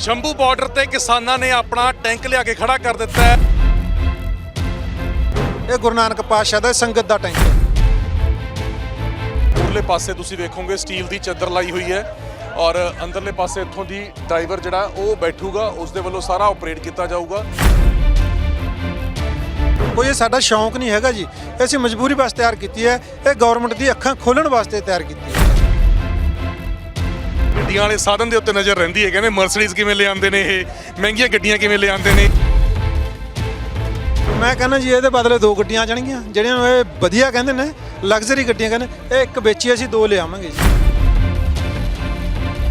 Shambhu border ਤੇ ਕਿਸਾਨਾਂ ਨੇ ਆਪਣਾ ਟੈਂਕ ਲਿਆ ਕੇ ਖੜਾ ਕਰ ਦਿੱਤਾ ਹੈ। ਇਹ ਗੁਰੂ ਨਾਨਕ ਪਾਤਸ਼ਾਹ ਦਾ ਸੰਗਤ ਦਾ ਟੈਂਕ ਹੈ। ਉਰਲੇ ਪਾਸੇ ਤੁਸੀਂ ਵੇਖੋਗੇ ਸਟੀਲ ਦੀ ਚੱਦਰ ਲਾਈ ਹੋਈ ਹੈ ਔਰ ਅੰਦਰਲੇ ਪਾਸੇ ਇੱਥੋਂ ਦੀ ਡਰਾਈਵਰ ਜਿਹੜਾ ਉਹ ਬੈਠੂਗਾ ਉਸ ਦੇ ਵੱਲੋਂ ਸਾਰਾ ਆਪਰੇਟ ਕੀਤਾ ਜਾਊਗਾ। ਕੋਈ ਇਹ ਸਾਡਾ ਸ਼ੌਂਕ ਨਹੀਂ ਹੈਗਾ ਜੀ। ਅਸੀਂ ਮਜਬੂਰੀ ਵਾਸਤੇ ਤਿਆਰ ਕੀਤੀ ਹੈ ਇਹ ਗਵਰਨਮੈਂਟ ਦੀ ਅੱਖਾਂ ਖੋਲਣ ਵਾਸਤੇ ਤਿਆਰ ਕੀਤੀ ਹੈ। ਗੱਡੀਆਂ ਵਾਲੇ ਸਾਧਨ ਦੇ ਉੱਤੇ ਨਜ਼ਰ ਰਹਿੰਦੀ ਹੈ। ਕਹਿੰਦੇ ਮਰਸੀਡੀਜ਼ ਕਿਵੇਂ ਲਿਆਉਂਦੇ ਨੇ ਇਹ? ਮਹਿੰਗੀਆਂ ਗੱਡੀਆਂ ਕਿਵੇਂ ਲਿਆਉਂਦੇ ਨੇ? ਮੈਂ ਕਹਿੰਦਾ ਜੀ ਇਹਦੇ ਬਦਲੇ ਦੋ ਗੱਡੀਆਂ ਆ ਜਾਣਗੀਆਂ। ਜਿਹੜੀਆਂ ਇਹ ਵਧੀਆ ਕਹਿੰਦੇ ਨੇ ਲਗਜ਼ਰੀ ਗੱਡੀਆਂ ਕਹਿੰਦੇ ਇਹ ਇੱਕ ਵੇਚੀ ਅਸੀਂ ਦੋ ਲਿਆਵਾਂਗੇ ਜੀ।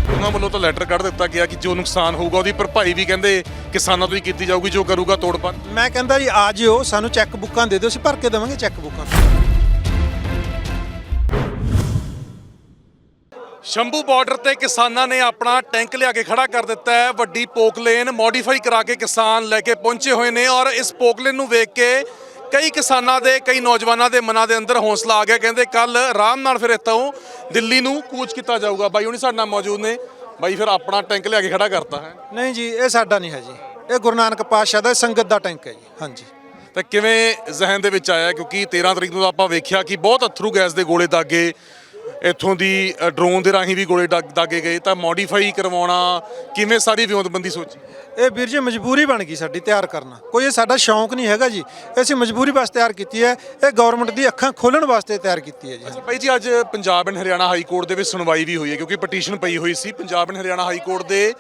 ਉਹਨਾਂ ਵੱਲੋਂ ਤਾਂ ਲੈਟਰ ਕੱਢ ਦਿੱਤਾ ਗਿਆ ਕਿ ਜੋ ਨੁਕਸਾਨ ਹੋਊਗਾ ਉਹਦੀ ਭਰਪਾਈ ਵੀ ਕਹਿੰਦੇ ਕਿਸਾਨਾਂ ਤੋਂ ਹੀ ਕੀਤੀ ਜਾਊਗੀ ਜੋ ਕਰੂਗਾ ਤੋੜਪਾਂ ਮੈਂ ਕਹਿੰਦਾ ਜੀ ਆ ਜਿਓ ਸਾਨੂੰ ਚੈੱਕ ਬੁੱਕਾਂ ਦੇ ਦਿਓ ਅਸੀਂ ਭਰ ਕੇ ਦੇਵਾਂਗੇ ਚੈੱਕ ਬੁੱਕਾਂ ਸ਼ੰਭੂ ਬਾਰਡਰ ਤੇ ਕਿਸਾਨਾਂ ਨੇ ਆਪਣਾ ਟੈਂਕ ਲਿਆ ਕੇ ਖੜਾ ਕਰ ਦਿੱਤਾ ਹੈ। ਵੱਡੀ ਪੋਕਲੇਨ ਮੋਡੀਫਾਈ ਕਰਾ ਕੇ ਕਿਸਾਨ ਲੈ ਕੇ ਪਹੁੰਚੇ ਹੋਏ ਨੇ ਔਰ ਇਸ ਪੋਕਲੇਨ ਨੂੰ ਵੇਖ ਕੇ ਕਈ ਕਿਸਾਨਾਂ ਦੇ ਕਈ ਨੌਜਵਾਨਾਂ ਦੇ ਮਨਾਂ ਦੇ ਅੰਦਰ ਹੌਸਲਾ ਆ ਗਿਆ। ਕਹਿੰਦੇ ਕੱਲ ਆਰਾਮ ਨਾਲ ਫਿਰ ਇੱਥੋਂ ਦਿੱਲੀ ਨੂੰ ਕੂਚ ਕੀਤਾ ਜਾਊਗਾ। ਬਾਈ ਹੁਣੀ ਸਾਡੇ ਨਾਲ ਮੌਜੂਦ ਨੇ। ਬਾਈ ਫਿਰ ਆਪਣਾ ਟੈਂਕ ਲਿਆ ਕੇ ਖੜਾ ਕਰਤਾ ਹੈ। ਨਹੀਂ ਜੀ ਇਹ ਸਾਡਾ ਨਹੀਂ ਹੈ ਜੀ। ਇਹ ਗੁਰੂ ਨਾਨਕ ਪਾਤਸ਼ਾਹ ਦਾ ਸੰਗਤ ਦਾ ਟੈਂਕ ਹੈ ਜੀ। ਹਾਂਜੀ। ਤਾਂ ਕਿਵੇਂ ਜ਼ਹਿਨ ਦੇ ਵਿੱਚ ਆਇਆ? ਕਿਉਂਕਿ 13 ਤਰੀਕ ਨੂੰ ਆਪਾਂ ਵੇਖਿਆ ਕਿ ਬਹੁਤ ਅਥਰੂ ਗੈਸ ਦੇ ਗੋਲੇ ਦਾਗੇ। ਇੱਥੋਂ ਦੀ ਡਰੋਨ ਦੇ ਰਾਹੀਂ ਵੀ ਗੋਲੇ ਦਾਗ- ਗਏ ਤਾਂ ਮੋਡੀਫਾਈ ਕਰਵਾਉਣਾ ਕਿਵੇਂ ਸਾਰੀ ਵਿਉਂਤਬੰਦੀ ਸੋਚੀ? ਇਹ ਵੀਰ ਜੀ ਮਜਬੂਰੀ ਬਣ ਗਈ ਸਾਡੀ ਤਿਆਰ ਕਰਨਾ। ਕੋਈ ਇਹ ਸਾਡਾ ਸ਼ੌਂਕ ਨਹੀਂ ਹੈਗਾ ਜੀ। ਅਸੀਂ ਮਜਬੂਰੀ ਵਾਸਤੇ ਤਿਆਰ ਕੀਤੀ ਹੈ। ਇਹ ਗਵਰਨਮੈਂਟ ਦੀ ਅੱਖਾਂ ਖੋਲਣ ਵਾਸਤੇ ਤਿਆਰ ਕੀਤੀ ਹੈ ਜੀ। ਭਾਈ ਜੀ ਅੱਜ Punjab and Haryana high court ਦੇ ਵਿੱਚ ਸੁਣਵਾਈ ਵੀ ਹੋਈ ਹੈ ਕਿਉਂਕਿ ਪਟੀਸ਼ਨ ਪਈ ਹੋਈ ਸੀ। Punjab and Haryana high court ਦੇ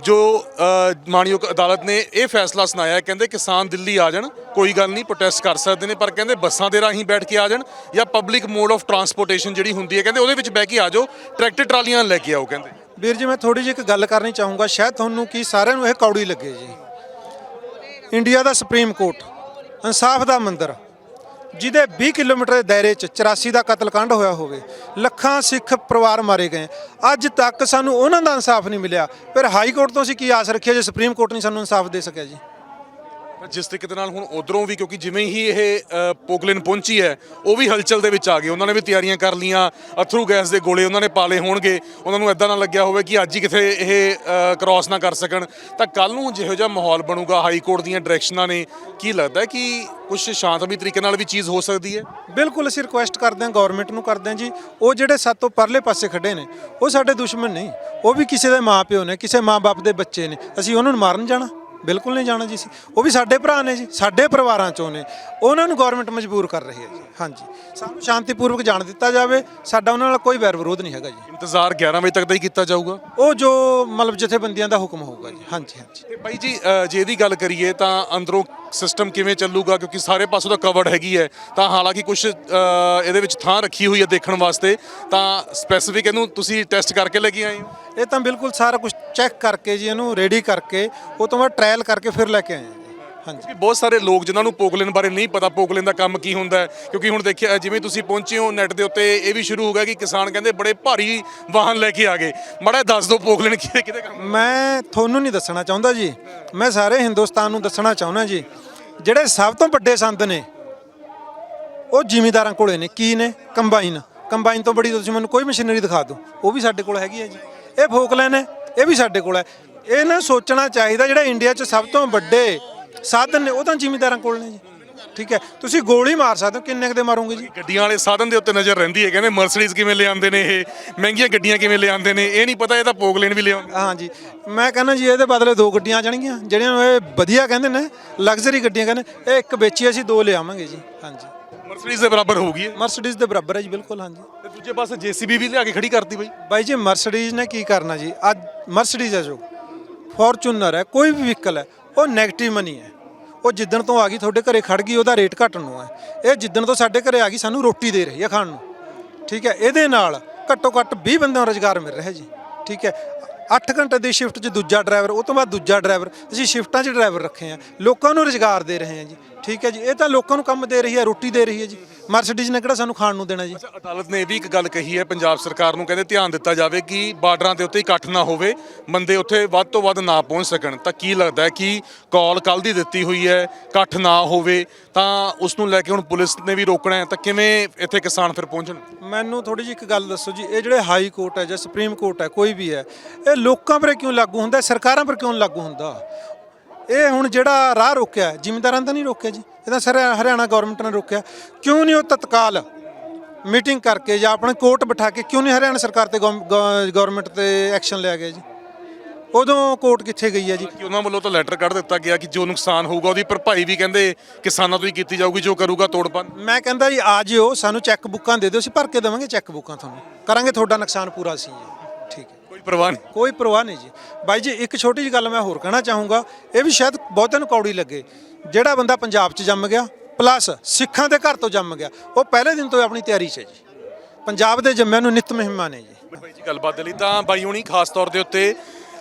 ਜੋ ਅ, ਮਾਣਯੋਗ ਅਦਾਲਤ ਨੇ ਇਹ ਫੈਸਲਾ ਸੁਣਾਇਆ ਕਹਿੰਦੇ ਕਿਸਾਨ ਦਿੱਲੀ ਆ ਜਾਣ ਕੋਈ ਗੱਲ ਨਹੀਂ ਪ੍ਰੋਟੈਸਟ ਕਰ ਸਕਦੇ ਨੇ ਪਰ ਕਹਿੰਦੇ ਬੱਸਾਂ ਦੇ ਰਾਹੀਂ ਬੈਠ ਕੇ ਆ ਜਾਣ ਜਾਂ ਪਬਲਿਕ ਮੋਡ ਆਫ ਟਰਾਂਸਪੋਰਟੇਸ਼ਨ ਜਿਹੜੀ ਹੁੰਦੀ ਹੈ ਕਹਿੰਦੇ ਉਹਦੇ ਵਿੱਚ ਬਹਿ ਕੇ ਆ ਜਾਓ ਟਰੈਕਟਰ ਟਰਾਲੀਆਂ ਲੈ ਕੇ ਆਓ ਕਹਿੰਦੇ। ਵੀਰ ਜੀ ਮੈਂ ਥੋੜੀ ਜਿਹੀ ਇੱਕ ਗੱਲ ਕਰਨੀ ਚਾਹੂੰਗਾ ਸ਼ਾਇਦ ਤੁਹਾਨੂੰ ਕੀ ਸਾਰਿਆਂ ਨੂੰ ਇਹ ਕੌੜੀ ਲੱਗੇ ਜੀ। ਇੰਡੀਆ ਦਾ ਸੁਪਰੀਮ ਕੋਰਟ ਇਨਸਾਫ ਦਾ ਮੰਦਰ। ਜਿਹਦੇ 20 ਕਿਲੋਮੀਟਰ ਦੇ ਦਾਇਰੇ 'ਚ 84 ਦਾ ਕਤਲकांड ਹੋਇਆ ਹੋਵੇ, ਲੱਖਾਂ ਸਿੱਖ ਪਰਿਵਾਰ ਮਾਰੇ ਗਏ। ਅੱਜ ਤੱਕ ਸਾਨੂੰ ਉਹਨਾਂ ਦਾ ਇਨਸਾਫ ਨਹੀਂ ਮਿਲਿਆ। ਫਿਰ ਹਾਈ ਕੋਰਟ ਤੋਂ ਅਸੀਂ ਕੀ ਆਸ ਰੱਖੀ ਜੇ ਸੁਪਰੀਮ ਕੋਰਟ ਨਹੀਂ ਸਾਨੂੰ ਇਨਸਾਫ ਦੇ ਸਕਿਆ ਜੀ? ਜਿਸ ਤਰੀਕੇ ਦੇ ਨਾਲ ਹੁਣ ਉਧਰੋਂ ਵੀ ਕਿਉਂਕਿ ਜਿਵੇਂ ਹੀ ਇਹ ਅ, ਪੋਗਲੇਨ ਪਹੁੰਚੀ ਹੈ ਉਹ ਵੀ ਹਲਚਲ ਦੇ ਵਿੱਚ ਆ ਗਏ। ਉਹਨਾਂ ਨੇ ਵੀ ਤਿਆਰੀਆਂ ਕਰ ਲੀਆਂ ਅਥਰੂ ਗੈਸ ਦੇ ਗੋਲੇ ਉਹਨਾਂ ਨੇ ਪਾਲੇ ਹੋਣਗੇ। ਉਹਨਾਂ ਨੂੰ ਐਦਾਂ ਨਾ ਲੱਗਿਆ ਹੋਵੇ ਕਿ ਅੱਜ ਹੀ ਕਿਥੇ ਇਹ ਕ੍ਰਾਸ ਨਾ ਕਰ ਸਕਣ। ਤਾਂ ਕੱਲ ਨੂੰ ਜਿਹੋ ਜਿਹਾ ਮਾਹੌਲ ਬਣੂਗਾ ਹਾਈ ਕੋਰਟ ਦੀਆਂ ਡਾਇਰੈਕਸ਼ਨਾਂ ਨੇ ਕੀ ਲੱਗਦਾ ਹੈ ਕਿ ਕੁਝ ਸ਼ਾਂਤਮਈ ਤਰੀਕੇ ਨਾਲ ਵੀ ਚੀਜ਼ ਹੋ ਸਕਦੀ ਹੈ? ਬਿਲਕੁਲ ਅਸੀਂ ਰਿਕੁਐਸਟ ਕਰਦੇ ਹਾਂ ਗਵਰਨਮੈਂਟ ਨੂੰ ਕਰਦੇ ਹਾਂ ਜੀ। ਉਹ ਜਿਹੜੇ ਸਾਤੋਂ ਪਰਲੇ ਪਾਸੇ ਖੜੇ ਨੇ ਉਹ ਸਾਡੇ ਦੁਸ਼ਮਣ ਨਹੀਂ। ਉਹ ਵੀ ਕਿਸੇ ਦੇ ਮਾਪਿਓ ਨੇ ਕਿਸੇ ਮਾਪੇ ਦੇ ਬੱਚੇ ਨੇ। ਅਸੀਂ ਉਹਨਾਂ ਨੂੰ ਮਾਰਨ ਜਾਣਾ? ਬਿਲਕੁਲ ਨਹੀਂ ਜਾਣਾ ਜੀ ਅਸੀਂ। ਉਹ ਵੀ ਸਾਡੇ ਭਰਾ ਨੇ ਜੀ ਸਾਡੇ ਪਰਿਵਾਰਾਂ ਚੋਂ ਨੇ। ਉਹਨਾਂ ਨੂੰ ਗਵਰਨਮੈਂਟ ਮਜਬੂਰ ਕਰ ਰਹੀ ਹੈ ਜੀ। ਹਾਂਜੀ। ਸਾਨੂੰ ਸ਼ਾਂਤੀਪੂਰਵਕ ਜਾਣ ਦਿੱਤਾ ਜਾਵੇ। ਸਾਡਾ ਉਹਨਾਂ ਨਾਲ ਕੋਈ ਵੈਰ ਵਿਰੋਧ ਨਹੀਂ ਹੈਗਾ ਜੀ। ਇੰਤਜ਼ਾਰ 11 ਵਜੇ ਤੱਕ ਦਾ ਹੀ ਕੀਤਾ ਜਾਊਗਾ? ਉਹ ਜੋ ਮਤਲਬ ਜਥੇਬੰਦੀਆਂ ਦਾ ਹੁਕਮ ਹੋਊਗਾ ਜੀ। ਹਾਂਜੀ ਹਾਂਜੀ। ਤੇ ਬਾਈ ਜੀ ਅ, ਜੇ ਇਹਦੀ ਗੱਲ ਕਰੀਏ ਤਾਂ ਅੰਦਰੋਂ ਸਿਸਟਮ ਕਿਵੇਂ ਚੱਲੂਗਾ ਕਿਉਂਕਿ ਸਾਰੇ ਪਾਸੋਂ ਤਾਂ ਕਵਰਡ ਹੈਗੀ ਹੈ ਤਾਂ ਹਾਲਾਂਕਿ ਕੁਝ ਇਹਦੇ ਵਿੱਚ ਥਾਂ ਰੱਖੀ ਹੋਈ ਹੈ ਦੇਖਣ ਵਾਸਤੇ ਤਾਂ ਸਪੈਸੀਫਿਕ ਇਹਨੂੰ ਤੁਸੀਂ ਟੈਸਟ ਕਰਕੇ ਲੈ ਕੇ ਆਏ ਹੋ? ਇਹ ਤਾਂ ਬਿਲਕੁਲ ਸਾਰਾ ਕੁਝ ਚੈੱਕ ਕਰਕੇ ਜੀ ਇਹਨੂੰ ਰੈਡੀ ਕਰਕੇ ਉਹ ਤੋਂ ਬਾਅਦ ਟ੍ਰਾਇਲ ਕਰਕੇ ਫਿਰ ਲੈ ਕੇ ਆਏ ਹਾਂ ਜੀ। ਹਾਂਜੀ। ਕਿ ਬਹੁਤ ਸਾਰੇ ਲੋਕ ਜਿਨ੍ਹਾਂ ਨੂੰ ਪੋਗਲੇਨ ਬਾਰੇ ਨਹੀਂ ਪਤਾ ਪੋਗਲੇਨ ਦਾ ਕੰਮ ਕੀ ਹੁੰਦਾ ਹੈ ਕਿਉਂਕਿ ਹੁਣ ਦੇਖਿਆ ਜਿਵੇਂ ਤੁਸੀਂ ਪਹੁੰਚੇ ਹੋ ਨੈਟ ਦੇ ਉੱਤੇ ਇਹ ਵੀ ਸ਼ੁਰੂ ਹੋ ਗਿਆ ਕਿ ਕਿਸਾਨ ਕਹਿੰਦੇ ਬੜੇ ਭਾਰੀ ਵਾਹਨ ਲੈ ਕੇ ਆ ਗਏ। ਮਾੜਾ ਦੱਸ ਦਿਓ ਪੋਗਲੇਨ ਕਿਹਦੇ ਕਿਹਦੇ ਕੰਮ ਮੈਂ ਤੁਹਾਨੂੰ ਨਹੀਂ ਦੱਸਣਾ ਚਾਹੁੰਦਾ ਜੀ। ਮੈਂ ਸਾਰੇ ਹਿੰਦੁਸਤਾਨ ਨੂੰ ਦੱਸਣਾ ਚਾਹੁੰਦਾ ਜੀ। ਜਿਹੜੇ ਸਭ ਤੋਂ ਵੱਡੇ ਸੰਦ ਨੇ, ਉਹ ਜ਼ਿਮੀਦਾਰਾਂ ਕੋਲੇ ਨੇ, ਕੀ ਨੇ? ਕੰਬਾਈਨ। ਕੰਬਾਈਨ ਤੋਂ ਬੜੀ ਤੁਸੀਂ ਮੈਨੂੰ ਕੋਈ ਮਸ਼ੀਨਰੀ ਦਿਖਾ ਦਿਓ। ਉਹ ਵੀ ਸਾਡੇ ਕੋਲ ਹੈਗੀ ਹੈ ਜੀ। ਇਹ ਫੋਕਲੈਨ ਹੈ ਇਹ ਵੀ ਸਾਡੇ ਕੋਲ ਹੈ। ਇਹ ਨਾ ਸੋਚਣਾ ਚਾਹੀਦਾ, ਜਿਹੜਾ ਇੰਡੀਆ 'ਚ ਸਭ ਤੋਂ ਵੱਡੇ ਸਾਧਨ ਨੇ, ਉਹ ਤਾਂ ਜ਼ਿਮੀਦਾਰਾਂ ਕੋਲ ਨੇ ਜੀ। ਠੀਕ ਹੈ। ਤੁਸੀਂ ਗੋਲੀ ਮਾਰ ਸਕਦੇ ਹੋ। ਕਿੰਨੇ ਕੁ ਦੇ ਮਾਰੋਗੇ ਜੀ? ਗੱਡੀਆਂ ਵਾਲੇ ਸਾਧਨ ਦੇ ਉੱਤੇ ਨਜ਼ਰ ਰਹਿੰਦੀ ਹੈ ਕਹਿੰਦੇ ਮਰਸੀਡੀਜ਼ ਕਿਵੇਂ ਲਿਆਉਂਦੇ ਨੇ ਇਹ? ਮਹਿੰਗੀਆਂ ਗੱਡੀਆਂ ਕਿਵੇਂ ਲਿਆਉਂਦੇ ਨੇ? ਇਹ ਨਹੀਂ ਪਤਾ ਇਹ ਤਾਂ ਪੋਗਲੇਨ ਵੀ ਲਿਆਉਂਦੇ ਹਾਂਜੀ ਮੈਂ ਕਹਿੰਦਾ ਜੀ ਇਹਦੇ ਬਦਲੇ ਦੋ ਗੱਡੀਆਂ ਆ ਜਾਣਗੀਆਂ। ਜਿਹੜੀਆਂ ਇਹ ਵਧੀਆ ਕਹਿੰਦੇ ਨੇ ਲਗਜ਼ਰੀ ਗੱਡੀਆਂ ਕਹਿੰਦੇ ਇਹ ਇੱਕ ਵੇਚੀ ਅਸੀਂ ਦੋ ਲਿਆਵਾਂਗੇ ਜੀ। ਹਾਂਜੀ ਮਰਸੀਡੀਜ਼ ਦੇ ਬਰਾਬਰ ਹੋਊਗੀ ਇਹ? ਮਰਸੀਡੀਜ਼ ਦੇ ਬਰਾਬਰ ਹੈ ਜੀ ਬਿਲਕੁਲ ਹਾਂਜੀ ਤੇ ਦੂਜੇ ਪਾਸੇ ਜੀਸੀਬੀ ਵੀ ਲਿਆ ਕੇ ਖੜੀ ਕਰਤੀ ਬਾਈ। ਬਾਈ ਜੀ ਮਰਸੀਡੀਜ਼ ਨੇ ਕੀ ਕਰਨਾ ਜੀ? ਅੱਜ ਮਰਸੀਡੀਜ਼ ਹੈ ਜੋ। ਫੋਰਚੂਨਰ ਹੈ ਕੋਈ ਵੀ ਵਹੀਕਲ ਹੈ ਉਹ 네ਗੇਟਿਵ ਮਨੀ ਹੈ। ਉਹ ਜਿੱਦਣ ਤੋਂ ਆ ਗਈ, ਤੁਹਾਡੇ ਘਰੇ ਖੜ ਗਈ, ਉਹਦਾ ਰੇਟ ਘਟਣ ਨੂੰ ਹੈ। ਇਹ ਜਿੱਦਣ ਤੋਂ ਸਾਡੇ ਘਰੇ ਆ ਗਈ, ਸਾਨੂੰ ਰੋਟੀ ਦੇ ਰਹੀ ਹੈ ਖਾਣ ਨੂੰ। ਠੀਕ ਹੈ, ਇਹਦੇ ਨਾਲ ਘੱਟੋ ਘੱਟ 20 ਬੰਦਿਆਂ ਨੂੰ ਰੁਜ਼ਗਾਰ ਮਿਲ ਰਿਹਾ ਜੀ। ਠੀਕ ਹੈ 8 ਘੰਟੇ ਦੀ ਸ਼ਿਫਟ 'ਚ ਦੂਜਾ ਡਰਾਈਵਰ ਉਹ ਤੋਂ ਬਾਅਦ ਦੂਜਾ ਡਰਾਈਵਰ ਅਸੀਂ ਸ਼ਿਫਟਾਂ 'ਚ ਡਰਾਈਵਰ ਰੱਖੇ ਆ। ਲੋਕਾਂ ਨੂੰ ਰੁਜ਼ਗਾਰ ਦੇ ਰਹੇ ਹਾਂ ਜੀ। ਠੀਕ ਹੈ ਜੀ, ਇਹ ਤਾਂ ਲੋਕਾਂ ਨੂੰ ਕੰਮ ਦੇ ਰਹੀ ਹੈ, ਰੋਟੀ ਦੇ ਰਹੀ ਹੈ ਜੀ। ਮਰਸੀਡੀਜ਼ ਨੇ ਕਿਹੜਾ ਸਾਨੂੰ ਖਾਣ ਨੂੰ ਦੇਣਾ ਜੀ? ਅੱਛਾ ਅਦਾਲਤ ਨੇ ਇਹ ਵੀ ਇੱਕ ਗੱਲ ਕਹੀ ਹੈ ਪੰਜਾਬ ਸਰਕਾਰ ਨੂੰ ਕਹਿੰਦੇ ਧਿਆਨ ਦਿੱਤਾ ਜਾਵੇ ਕਿ ਬਾਰਡਰਾਂ ਦੇ ਉੱਤੇ ਇਕੱਠ ਨਾ ਹੋਵੇ ਬੰਦੇ ਉੱਥੇ ਵੱਧ ਤੋਂ ਵੱਧ ਨਾ ਪਹੁੰਚ ਸਕਣ। ਤਾਂ ਕੀ ਲੱਗਦਾ ਹੈ ਕਿ ਕਾਲ ਕੱਲ ਦੀ ਦਿੱਤੀ ਹੋਈ ਹੈ ਇਕੱਠ ਨਾ ਹੋਵੇ ਤਾਂ ਉਸ ਨੂੰ ਲੈ ਕੇ ਹੁਣ ਪੁਲਿਸ ਨੇ ਵੀ ਰੋਕਣਾ ਹੈ ਤਾਂ ਕਿਵੇਂ ਇੱਥੇ ਕਿਸਾਨ ਫਿਰ ਪਹੁੰਚਣ? ਮੈਨੂੰ ਥੋੜੀ ਜਿਹੀ ਇੱਕ ਗੱਲ ਦੱਸੋ ਜੀ ਇਹ ਜਿਹੜੇ ਹਾਈ ਕੋਰਟ ਹੈ ਜਾਂ ਸੁਪਰੀਮ ਕੋਰਟ ਹੈ ਕੋਈ ਵੀ ਹੈ ਇਹ ਲੋਕਾਂ 'ਪਰ ਕਿਉਂ ਲਾਗੂ ਹੁੰਦਾ ਹੈ? ਸਰਕਾਰਾਂ 'ਪਰ ਕਿਉਂ ਲਾਗੂ ਹੁੰਦਾ? ਇਹ ਹੁਣ ਜਿਹੜਾ ਰਾਹ ਰੋਕਿਆ ਜ਼ਿਮੀਂਦਾਰਾਂ ਦਾ ਨਹੀਂ ਰੋਕਿਆ ਜੀ। ਇਹ ਤਾਂ ਸਰ ਹਰਿਆਣਾ ਗਵਰਨਮੈਂਟ ਨੇ ਰੋਕਿਆ। ਕਿਉਂ ਨਹੀਂ ਉਹ ਤਤਕਾਲ ਮੀਟਿੰਗ ਕਰਕੇ ਜਾਂ ਆਪਣੇ ਕੋਰਟ ਬਿਠਾ ਕੇ ਕਿਉਂ ਨਹੀਂ ਹਰਿਆਣਾ ਸਰਕਾਰ ਤੇ ਗਵਰਨਮੈਂਟ ਤੇ ਐਕਸ਼ਨ ਲਿਆ ਗਿਆ ਜੀ? ਉਦੋਂ ਕੋਰਟ ਕਿੱਥੇ ਗਈ ਹੈ ਜੀ? ਕਿ ਉਹਨਾਂ ਵੱਲੋਂ ਤਾਂ ਲੈਟਰ ਕੱਢ ਦਿੱਤਾ ਗਿਆ ਕਿ ਜੋ ਨੁਕਸਾਨ ਹੋਊਗਾ ਉਹਦੀ ਭਰਪਾਈ ਵੀ ਕਹਿੰਦੇ ਕਿਸਾਨਾਂ ਤੋਂ ਹੀ ਕੀਤੀ ਜਾਊਗੀ ਜੋ ਕਰੂਗਾ ਤੋੜਪਨ ਮੈਂ ਕਹਿੰਦਾ ਜੀ ਆ ਜਿਓ ਸਾਨੂੰ ਚੈੱਕ ਬੁੱਕਾਂ ਦੇ ਦਿਓ ਅਸੀਂ ਭਰ ਕੇ ਦੇਵਾਂਗੇ ਚੈੱਕ ਬੁੱਕਾਂ ਤੁਹਾਨੂੰ। ਕਰਾਂਗੇ ਤੁਹਾਡਾ ਨੁਕਸਾਨ ਪੂਰਾ ਅਸੀਂ। ਜੀ ਠੀਕ ਹੈ। ਪਰਵਾਹ ਨਹੀਂ। ਕੋਈ ਪਰਵਾਹ ਨਹੀਂ ਜੀ। ਬਾਈ ਜੀ ਇੱਕ ਛੋਟੀ ਜਿਹੀ ਗੱਲ ਮੈਂ ਹੋਰ ਕਹਿਣਾ ਚਾਹੂੰਗਾ। ਇਹ ਵੀ ਸ਼ਾਇਦ ਬਹੁਤਿਆਂ ਨੂੰ ਕੌੜੀ ਲੱਗੇ। ਜਿਹੜਾ ਬੰਦਾ ਪੰਜਾਬ 'ਚ ਜੰਮ ਗਿਆ ਪਲੱਸ ਸਿੱਖਾਂ ਦੇ ਘਰ ਤੋਂ ਜੰਮ ਗਿਆ ਉਹ ਪਹਿਲੇ ਦਿਨ ਤੋਂ ਹੀ ਆਪਣੀ ਤਿਆਰੀ 'ਚ ਹੈ ਜੀ। ਪੰਜਾਬ ਦੇ ਜੰਮਿਆਂ ਨੂੰ ਨਿਤ ਮਹਿਮਾਨ ਨੇ ਜੀ। ਬਾਈ ਜੀ ਗੱਲਬਾਤ ਦੇ ਲਈ ਤਾਂ ਬਾਈ ਹੁਣੀ ਖਾਸ ਤੌਰ ਦੇ ਉੱਤੇ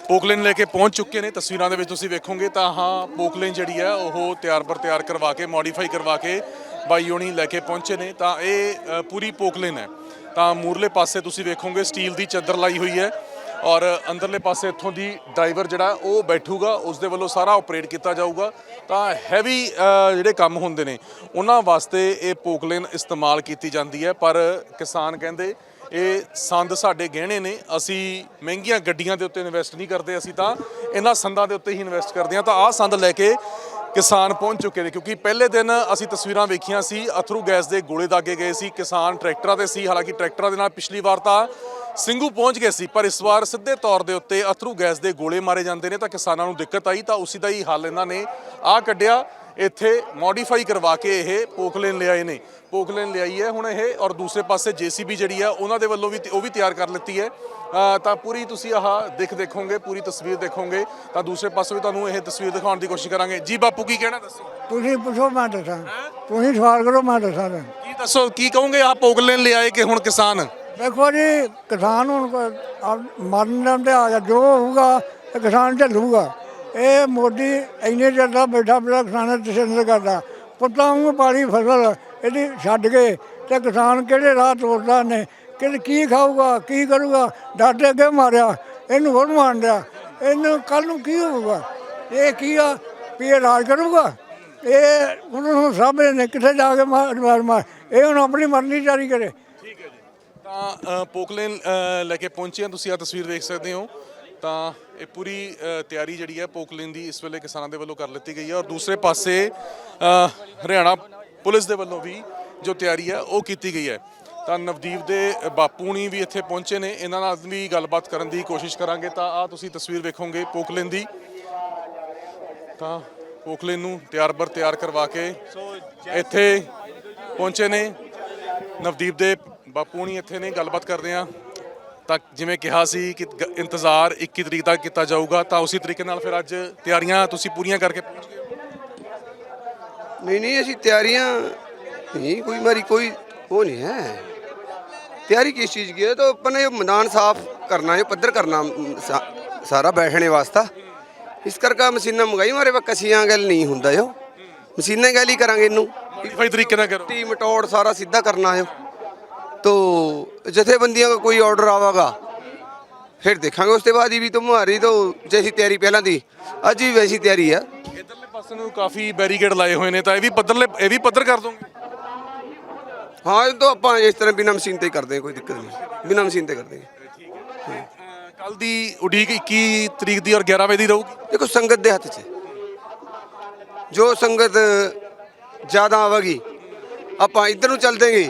ਪੋਕਲੇਨ ਲੈ ਕੇ ਪਹੁੰਚ ਚੁੱਕੇ ਨੇ। ਤਸਵੀਰਾਂ ਦੇ ਵਿੱਚ ਤੁਸੀਂ ਵੇਖੋਗੇ ਤਾਂ ਹਾਂ ਪੋਕਲੇਨ ਜਿਹੜੀ ਹੈ ਉਹ ਤਿਆਰ ਬਰ ਤਿਆਰ ਕਰਵਾ ਕੇ ਮੋਡੀਫਾਈ ਕਰਵਾ ਕੇ ਬਾਈ ਹੁਣੀ ਲੈ ਕੇ ਪਹੁੰਚੇ ਨੇ। ਤਾਂ ਇਹ ਅ, ਪੂਰੀ ਪੋਕਲੇਨ ਹੈ। ਤਾਂ ਮੂਰਲੇ ਪਾਸੇ ਤੁਸੀਂ ਵੇਖੋਗੇ ਸਟੀਲ ਦੀ ਚੱਦਰ ਲਾਈ ਹੋਈ ਹੈ। ਔਰ ਅੰਦਰਲੇ ਪਾਸੇ ਇੱਥੋਂ ਦੀ ਡਰਾਈਵਰ ਜਿਹੜਾ, ਉਹ ਬੈਠੂਗਾ, ਉਸ ਦੇ ਵੱਲੋਂ ਸਾਰਾ ਆਪਰੇਟ ਕੀਤਾ ਜਾਊਗਾ। ਤਾਂ ਹੈਵੀ ਜਿਹੜੇ ਕੰਮ ਹੁੰਦੇ ਨੇ, ਉਹਨਾਂ ਵਾਸਤੇ ਇਹ ਪੋਕਲੇਨ ਇਸਤੇਮਾਲ ਕੀਤੀ ਜਾਂਦੀ ਹੈ। ਪਰ ਕਿਸਾਨ ਕਹਿੰਦੇ, ਇਹ ਸੰਦ ਸਾਡੇ ਗਹਿਣੇ ਨੇ, ਅਸੀਂ ਮਹਿੰਗੀਆਂ ਗੱਡੀਆਂ ਦੇ ਉੱਤੇ ਇਨਵੈਸਟ ਨਹੀਂ ਕਰਦੇ, ਅਸੀਂ ਤਾਂ ਇਹਨਾਂ ਸੰਦਾਂ ਦੇ ਉੱਤੇ ਹੀ ਇਨਵੈਸਟ ਕਰਦੇ ਹਾਂ। ਤਾਂ ਆਹ ਸੰਦ ਲੈ ਕੇ ਕਿਸਾਨ ਪਹੁੰਚ ਚੁੱਕੇ ਨੇ, ਕਿਉਂਕਿ ਪਹਿਲੇ ਦਿਨ ਅਸੀਂ ਤਸਵੀਰਾਂ ਵੇਖੀਆਂ ਸੀ, ਅਥਰੂ ਗੈਸ ਦੇ ਗੋਲੇ ਦਾਗੇ ਗਏ ਸੀ, ਕਿਸਾਨ ਟਰੈਕਟਰਾਂ ਤੇ ਸੀ, ਹਾਲਾਂਕਿ ਟਰੈਕਟਰਾਂ ਦੇ ਨਾਲ ਪਿਛਲੀ ਵਾਰ ਤਾਂ ਸਿੰਘੂ ਪਹੁੰਚ ਗਏ ਸੀ ਪਰ ਇਸ ਵਾਰ ਸਿੱਧੇ ਤੌਰ ਦੇ ਉੱਤੇ ਅਥਰੂ ਗੈਸ ਦੇ ਗੋਲੇ ਮਾਰੇ ਜਾਂਦੇ ਨੇ ਤਾਂ ਕਿਸਾਨਾਂ ਨੂੰ ਦਿੱਕਤ ਆਈ ਤਾਂ ਉਸੇ ਦਾ ਹੀ ਹੱਲ ਇਹਨਾਂ ਨੇ ਆ ਕੱਢਿਆ। ਇੱਥੇ ਮੋਡੀਫਾਈ ਕਰਵਾ ਕੇ ਇਹ ਪੋਕਲੇਨ ਲਿਆਏ ਨੇ। ਪੋਕਲੇਨ ਲਿਆਈ ਹੈ ਹੁਣ ਇਹ ਔਰ ਦੂਸਰੇ ਪਾਸੇ ਜੀਸੀਬੀ ਜਿਹੜੀ ਆ ਉਹਨਾਂ ਦੇ ਵੱਲੋਂ ਵੀ ਉਹ ਵੀ ਤਿਆਰ ਕਰ ਲਿੱਤੀ ਹੈ। ਤਾਂ ਪੂਰੀ ਤੁਸੀਂ ਆਹ ਦਿਖ ਦੇਖੋਗੇ ਪੂਰੀ ਤਸਵੀਰ ਦੇਖੋਗੇ ਤਾਂ ਦੂਸਰੇ ਪਾਸੇ ਵੀ ਤੁਹਾਨੂੰ ਇਹ ਤਸਵੀਰ ਦਿਖਾਉਣ ਦੀ ਕੋਸ਼ਿਸ਼ ਕਰਾਂਗੇ। ਜੀ ਬਾਪੂ ਕੀ ਕਹਿਣਾ ਦੱਸੋ? ਤੁਸੀਂ ਪੁੱਛੋ ਮੈਂ ਦੱਸਾਂ। ਤੁਸੀਂ ਸਵਾਲ ਕਰੋ ਮੈਂ ਦੱਸਾਂ। ਕੀ ਦੱਸੋ ਕੀ ਕਹੋਗੇ ਆ ਪੋਕਲੇਨ ਲਿਆਏ ਕਿ ਹੁਣ ਕਿਸਾਨ? ਦੇਖੋ ਜੀ, ਕਿਸਾਨ ਹੁਣ ਕੋਈ ਆਪ- ਮਰਨ ਦਾ ਤੇ ਆ ਗਿਆ, ਜੋ ਹੋਊਗਾ ਇਹ ਕਿਸਾਨ ਝੱਲੂਗਾ। ਇਹ ਮੋਦੀ ਇੰਨੇ ਚਿਰ ਦਾ ਬੈਠਾ ਬੈਠਾ ਕਿਸਾਨਾਂ ਦੀ ਸਿੰਦ ਕਰਦਾ। ਪੁੱਤਾਂ ਨੂੰ ਪਾਲੀ ਫਸਲ, ਇਹਦੀ ਛੱਡ ਕੇ ਤੇ ਕਿਸਾਨ ਕਿਹੜੇ ਰਾਹ ਤੋਰਦਾ ਨੇ? ਕਿ ਕੀ ਖਾਊਗਾ, ਕੀ ਕਰੂਗਾ? ਡਾਟੇ ਅੱਗੇ ਮਾਰਿਆ, ਇਹਨੂੰ ਹੋਰ ਮਾਰ ਲਿਆ ਇਹਨੂੰ ਕੱਲ ਨੂੰ ਕੀ ਹੋਊਗਾ? ਇਹ ਕੀ ਆ? ਵੀ ਇਹ ਰਾਜ ਕਰੂਗਾ? ਇਹ ਉਹਨਾਂ ਨੂੰ ਸਾਹਮਣੇ ਨੇ, ਕਿੱਥੇ ਜਾ ਕੇ ਮਾਰ ਮਾਰ ਮਾਰ। ਇਹ ਹੁਣ ਆਪਣੀ ਮਰਜ਼ੀ ਜਾਰੀ ਕਰੇ। ਤਾਂ ਪੋਕਲੇਨ ਲੈ ਕੇ ਪਹੁੰਚੇ ਹਾਂ। ਤੁਸੀਂ ਆ ਤਸਵੀਰ ਦੇਖ ਸਕਦੇ ਹੋ। ਤਾਂ ਇਹ ਪੂਰੀ ਤਿਆਰੀ ਜਿਹੜੀ ਹੈ ਪੋਕਲੇਨ ਦੀ ਇਸ ਵੇਲੇ ਕਿਸਾਨਾਂ ਦੇ ਵੱਲੋਂ ਕਰ ਲਿੱਤੀ ਗਈ ਹੈ। ਔਰ ਦੂਸਰੇ ਪਾਸੇ ਹਰਿਆਣਾ ਪੁਲਿਸ ਦੇ ਵੱਲੋਂ ਵੀ ਜੋ ਤਿਆਰੀ ਹੈ ਉਹ ਕੀਤੀ ਗਈ ਹੈ। ਤਾਂ ਨਵਦੀਪ ਦੇ ਬਾਪੂ ਨਹੀਂ ਵੀ ਇੱਥੇ ਪਹੁੰਚੇ ਨੇ। ਇਹਨਾਂ ਨਾਲ ਵੀ ਗੱਲਬਾਤ ਕਰਨ ਦੀ ਕੋਸ਼ਿਸ਼ ਕਰਾਂਗੇ। ਤਾਂ ਆ ਤੁਸੀਂ ਤਸਵੀਰ ਵੇਖੋਗੇ ਪੋਕਲੇਨ ਦੀ। ਤਾਂ ਪੋਕਲੇਨ ਨੂੰ ਤਿਆਰ ਬਰ ਤਿਆਰ ਕਰਵਾ ਕੇ ਇੱਥੇ ਪਹੁੰਚੇ ਨੇ। ਨਵਦੀਪ ਦੇ ਬਾਪੂ ਨਹੀਂ ਇੱਥੇ ਨੇ ਗੱਲਬਾਤ ਕਰਦੇ ਆ ਤਾਂ ਜਿਵੇਂ ਕਿਹਾ ਸੀ ਕਿ ਗ- ਇੰਤਜ਼ਾਰ 21 ਤਰੀਕ ਤੱਕ ਕੀਤਾ ਜਾਊਗਾ ਤਾਂ ਉਸੇ ਤਰੀਕੇ ਨਾਲ ਫਿਰ ਅੱਜ ਤਿਆਰੀਆਂ ਤੁਸੀਂ ਪੂਰੀਆਂ ਕਰਕੇ ਪਹੁੰਚ ਗਏ ਹੋ। नहीं नहीं ऐसी तैयारियां नहीं कोई हमारी कोई वो नहीं है तैयारी किस चीज़ की है तो अपने ये मैदान साफ करना है पद्धर करना म, सा, सारा बैठने वास्ता ਇਸ ਕਰਕੇ ਮਸ਼ੀਨਾਂ ਮੰਗਾਈ ਮਾਰੇ ਵਾ ਕਸੀਆਂ ਗੱਲ ਨਹੀਂ ਹੁੰਦਾ ਜੋ ਮਸ਼ੀਨਾਂ ਗੱਲ ਹੀ ਕਰਾਂਗੇ ਇਹਨੂੰ ਮੋਡੀਫਾਈ ਤਰੀਕੇ ਨਾਲ ਕਰੋ ਟੀ ਮਟੋੜ ਸਾਰਾ ਸਿੱਧਾ ਕਰਨਾ ਹੈ तो जथेबंदियों का कोई ऑर्डर आवागा फिर देखेंगे उसके बाद ही भी तुम्हारी तो जैसी तैयारी पहला थी अज भी वैसी तैयारी है ਇਧਰਲੇ ਪਾਸੇ ਨੂੰ ਕਾਫੀ ਬੈਰੀਕੇਡ ਲਾਏ ਹੋਏ ਨੇ ਤਾਂ ਇਹ ਵੀ ਪੱਧਰਲੇ ਇਹ ਵੀ ਪੱਧਰ ਕਰ ਦੋਗੇ हाँ ये तो ਆਪਾਂ ਇਸ ਤਰ੍ਹਾਂ ਬਿਨਾਂ ਮਸ਼ੀਨ ਤੇ ਹੀ ਕਰਦੇ ਹਾਂ ਕੋਈ ਦਿੱਕਤ ਨਹੀਂ ਬਿਨਾਂ ਮਸ਼ੀਨ ਤੇ ਕਰਦੇ ਹਾਂ ਕੱਲ ਦੀ ਉਡੀਕ 21 ਤਰੀਕ ਦੀ ਔਰ 11 ਵਜੇ ਦੀ ਰਹੂਗੀ ਦੇਖੋ ਸੰਗਤ ਦੇ ਹੱਥ 'ਚ ਹੈ। ਜੋ ਸੰਗਤ ਜ਼ਿਆਦਾ ਆਵੇਗੀ ਆਪਾਂ ਇੱਧਰ ਨੂੰ ਚੱਲ ਦੇਂਗੇ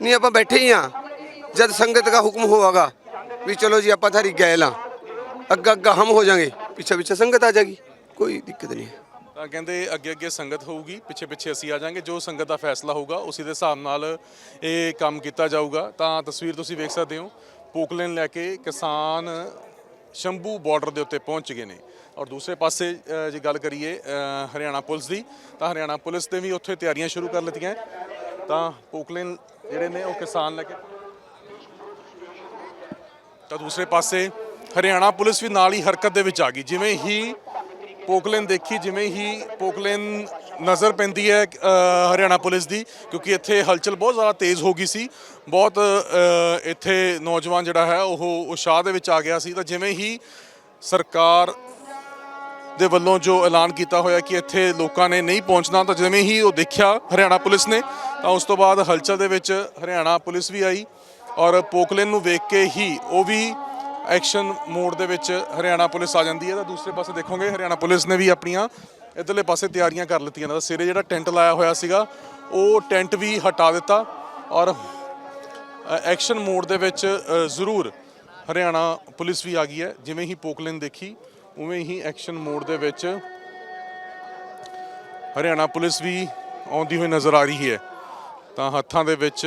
ਨਹੀਂ, ਆਪਾਂ ਬੈਠੇ ਹੀ ਆ ਜਦ ਸੰਗਤ ਦਾ ਹੁਕਮ ਹੋਵੇਗਾ ਵੀ ਚਲੋ ਜੀ, ਆਪਾਂ ਥਾਰੀ ਗਏ ਲਾਂ। ਅੱਗਾ ਅੱਗਾ ਹਮ ਹੋ ਜਾਾਂਗੇ, ਪਿੱਛੇ ਪਿੱਛੇ ਸੰਗਤ ਆ ਜਾਏਗੀ। ਕੋਈ ਦਿੱਕਤ ਨਹੀਂ। ਤਾਂ ਕਹਿੰਦੇ ਅੱਗੇ ਅੱਗੇ ਸੰਗਤ ਹੋਊਗੀ, ਪਿੱਛੇ ਪਿੱਛੇ ਅਸੀਂ ਆ ਜਾਾਂਗੇ। ਜੋ ਸੰਗਤ ਦਾ ਫੈਸਲਾ ਹੋਊਗਾ, ਉਸੇ ਦੇ ਹਿਸਾਬ ਨਾਲ ਇਹ ਕੰਮ ਕੀਤਾ ਜਾਊਗਾ। ਤਾਂ ਤਸਵੀਰ ਤੁਸੀਂ ਵੇਖ ਸਕਦੇ ਹੋ, ਪੋਕਲੇਨ ਲੈ ਕੇ ਕਿਸਾਨ ਸ਼ੰਭੂ ਬਾਰਡਰ ਦੇ ਉੱਤੇ ਪਹੁੰਚ ਗਏ ਨੇ। ਔਰ ਦੂਸਰੇ ਪਾਸੇ ਜੇ ਗੱਲ ਕਰੀਏ ਹਰਿਆਣਾ ਪੁਲਿਸ ਦੀ, ਤਾਂ ਹਰਿਆਣਾ ਪੁਲਿਸ ਨੇ ਵੀ ਉੱਥੇ ਤਿਆਰੀਆਂ ਸ਼ੁਰੂ ਕਰ ਲਿੱਤੀਆਂ। ਤਾਂ ਪੋਕਲੇਨ ਜਿਹੜੇ ਨੇ ਉਹ ਕਿਸਾਨ ਲੈ ਕੇ ਤਾਂ ਦੂਸਰੇ ਪਾਸੇ ਹਰਿਆਣਾ ਪੁਲਿਸ ਵੀ ਨਾਲ ਹੀ ਹਰਕਤ ਦੇ ਵਿੱਚ ਆ ਗਈ। ਜਿਵੇਂ ਹੀ ਪੋਕਲੇਨ ਦੇਖੀ, ਜਿਵੇਂ ਹੀ ਪੋਕਲੇਨ ਨਜ਼ਰ ਪੈਂਦੀ ਹੈ ਹਰਿਆਣਾ ਪੁਲਿਸ ਦੀ, ਕਿਉਂਕਿ ਇੱਥੇ ਹਲਚਲ ਬਹੁਤ ਜ਼ਿਆਦਾ ਤੇਜ਼ ਹੋ ਗਈ ਸੀ। ਬਹੁਤ ਇੱਥੇ ਨੌਜਵਾਨ ਜਿਹੜਾ ਹੈ, ਉਹ ਉਸ਼ਾਹ ਦੇ ਵਿੱਚ ਆ ਗਿਆ ਸੀ। ਤਾਂ ਜਿਵੇਂ ਹੀ ਸਰਕਾਰ ਦੇ ਵੱਲੋਂ ਜੋ ਐਲਾਨ ਕੀਤਾ ਹੋਇਆ ਕਿ ਇੱਥੇ ਲੋਕਾਂ ਨੇ ਨਹੀਂ ਪਹੁੰਚਣਾ, ਤਾਂ ਜਿਵੇਂ ਹੀ ਉਹ ਦੇਖਿਆ ਹਰਿਆਣਾ ਪੁਲਿਸ ਨੇ, ਤਾਂ ਉਸ ਤੋਂ ਬਾਅਦ ਹਲਚਲ ਦੇ ਵਿੱਚ ਹਰਿਆਣਾ ਪੁਲਿਸ ਵੀ ਆਈ ਔਰ ਪੋਕਲੇਨ ਨੂੰ ਵੇਖ ਕੇ ਹੀ ਉਹ ਵੀ ਐਕਸ਼ਨ ਮੋਡ ਦੇ ਵਿੱਚ ਹਰਿਆਣਾ ਪੁਲਿਸ ਆ ਜਾਂਦੀ ਹੈ। ਤਾਂ ਦੂਸਰੇ ਪਾਸੇ ਦੇਖੋਗੇ, ਹਰਿਆਣਾ ਪੁਲਿਸ ਨੇ ਵੀ ਆਪਣੀਆਂ ਇਧਰਲੇ ਪਾਸੇ ਤਿਆਰੀਆਂ ਕਰ ਲਿੱਤੀਆਂ ਤਾਂ ਸਿਰੇ ਜਿਹੜਾ ਟੈਂਟ ਲਾਇਆ ਹੋਇਆ ਸੀਗਾ, ਉਹ ਟੈਂਟ ਵੀ ਹਟਾ ਦਿੱਤਾ ਔਰ ਐਕਸ਼ਨ ਮੋਡ ਦੇ ਵਿੱਚ ਜ਼ਰੂਰ ਹਰਿਆਣਾ ਪੁਲਿਸ ਵੀ ਆ ਗਈ ਹੈ। ਜਿਵੇਂ ਹੀ ਪੋਕਲੇਨ ਦੇਖੀ ਉਵੇਂ ਹੀ ਐਕਸ਼ਨ ਮੋਡ ਦੇ ਵਿੱਚ ਹਰਿਆਣਾ ਪੁਲਿਸ ਵੀ ਆਉਂਦੀ ਹੋਈ ਨਜ਼ਰ ਆ ਰਹੀ ਹੈ। ਤਾਂ ਹੱਥਾਂ ਦੇ ਵਿੱਚ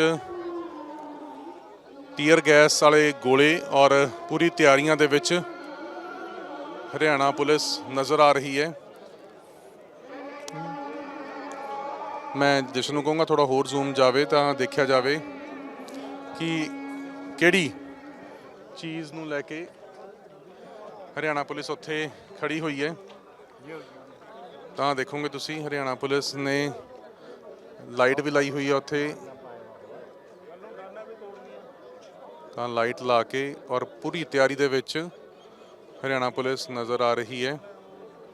ਟੀਅਰ ਗੈਸ ਵਾਲੇ ਗੋਲੇ ਔਰ ਪੂਰੀ ਤਿਆਰੀਆਂ ਦੇ ਵਿੱਚ ਹਰਿਆਣਾ ਪੁਲਿਸ ਨਜ਼ਰ ਆ ਰਹੀ ਹੈ। ਮੈਂ ਜਿਸ ਨੂੰ ਕਹੂੰਗਾ ਥੋੜਾ ਹੋਰ ਜ਼ੂਮ ਜਾਵੇ ਤਾਂ ਦੇਖਿਆ ਜਾਵੇ ਕਿ ਕਿਹੜੀ ਚੀਜ਼ ਨੂੰ ਲੈ ਕੇ ਹਰਿਆਣਾ ਪੁਲਿਸ ਉੱਥੇ ਖੜੀ ਹੋਈ ਹੈ। ਤਾਂ ਦੇਖੋਗੇ ਤੁਸੀਂ, ਹਰਿਆਣਾ ਪੁਲਿਸ ਨੇ ਲਾਈਟ ਵੀ ਲਾਈ ਹੋਈ ਹੈ ਉੱਥੇ। ਤਾਂ ਲਾਈਟ ਲਾ ਕੇ ਔਰ ਪੂਰੀ ਤਿਆਰੀ ਦੇ ਵਿੱਚ ਹਰਿਆਣਾ ਪੁਲਿਸ ਨਜ਼ਰ ਆ ਰਹੀ ਹੈ।